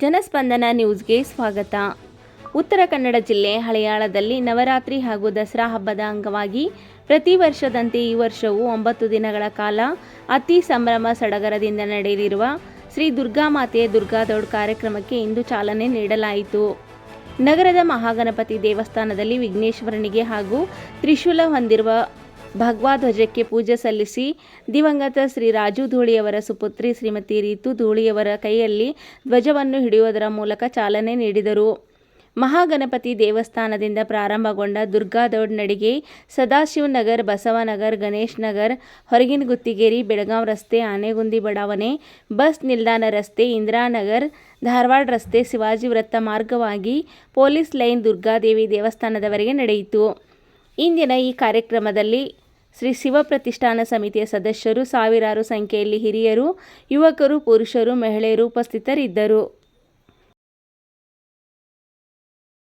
ಜನಸ್ಪಂದನ ನ್ಯೂಸ್ಗೆ ಸ್ವಾಗತ. ಉತ್ತರ ಕನ್ನಡ ಜಿಲ್ಲೆ ಹಳೆಯಾಳದಲ್ಲಿ ನವರಾತ್ರಿ ಹಾಗೂ ದಸರಾ ಹಬ್ಬದ ಅಂಗವಾಗಿ ಪ್ರತಿ ವರ್ಷದಂತೆ ಈ ವರ್ಷವೂ ಒಂಬತ್ತು ದಿನಗಳ ಕಾಲ ಅತಿ ಸಂಭ್ರಮ ಸಡಗರದಿಂದ ನಡೆಯಲಿರುವ ಶ್ರೀ ದುರ್ಗಾಮಾತೆ ದುರ್ಗಾ ದೌಡ್ ಕಾರ್ಯಕ್ರಮಕ್ಕೆ ಇಂದು ಚಾಲನೆ ನೀಡಲಾಯಿತು. ನಗರದ ಮಹಾಗಣಪತಿ ದೇವಸ್ಥಾನದಲ್ಲಿ ವಿಘ್ನೇಶ್ವರನಿಗೆ ಹಾಗೂ ತ್ರಿಶೂಲ ಹೊಂದಿರುವ ಭಗವಾ ಧ್ವಜಕ್ಕೆ ಪೂಜೆ ಸಲ್ಲಿಸಿ ದಿವಂಗತ ಶ್ರೀ ರಾಜು ಧೂಳಿಯವರ ಸುಪುತ್ರಿ ಶ್ರೀಮತಿ ರೀತು ಧೂಳಿಯವರ ಕೈಯಲ್ಲಿ ಧ್ವಜವನ್ನು ಹಿಡಿಯುವುದರ ಮೂಲಕ ಚಾಲನೆ ನೀಡಿದರು. ಮಹಾಗಣಪತಿ ದೇವಸ್ಥಾನದಿಂದ ಪ್ರಾರಂಭಗೊಂಡ ದುರ್ಗಾದೌಡ್ ನಡಿಗೆ ಸದಾಶಿವನಗರ್ ಬಸವನಗರ್ ಗಣೇಶ್ ನಗರ್, ಹೊರಗಿನ ಗುತ್ತಿಗೇರಿ, ಬೆಳಗಾಂ ರಸ್ತೆ, ಆನೆಗುಂದಿ ಬಡಾವಣೆ, ಬಸ್ ನಿಲ್ದಾಣ ರಸ್ತೆ ಇಂದಿರಾನಗರ್ ಧಾರವಾಡ ರಸ್ತೆ, ಶಿವಾಜಿ ವೃತ್ತ ಮಾರ್ಗವಾಗಿ ಪೊಲೀಸ್ ಲೈನ್ ದುರ್ಗಾದೇವಿ ದೇವಸ್ಥಾನದವರೆಗೆ ನಡೆಯಿತು. ಇಂದಿನ ಈ ಕಾರ್ಯಕ್ರಮದಲ್ಲಿ ಶ್ರೀ ಶಿವ ಪ್ರತಿಷ್ಠಾನ ಸಮಿತಿಯ ಸದಸ್ಯರು ಸಾವಿರಾರು ಸಂಖ್ಯೆಯಲ್ಲಿ ಹಿರಿಯರು ಯುವಕರು ಪುರುಷರು ಮಹಿಳೆಯರು ಉಪಸ್ಥಿತರಿದ್ದರು.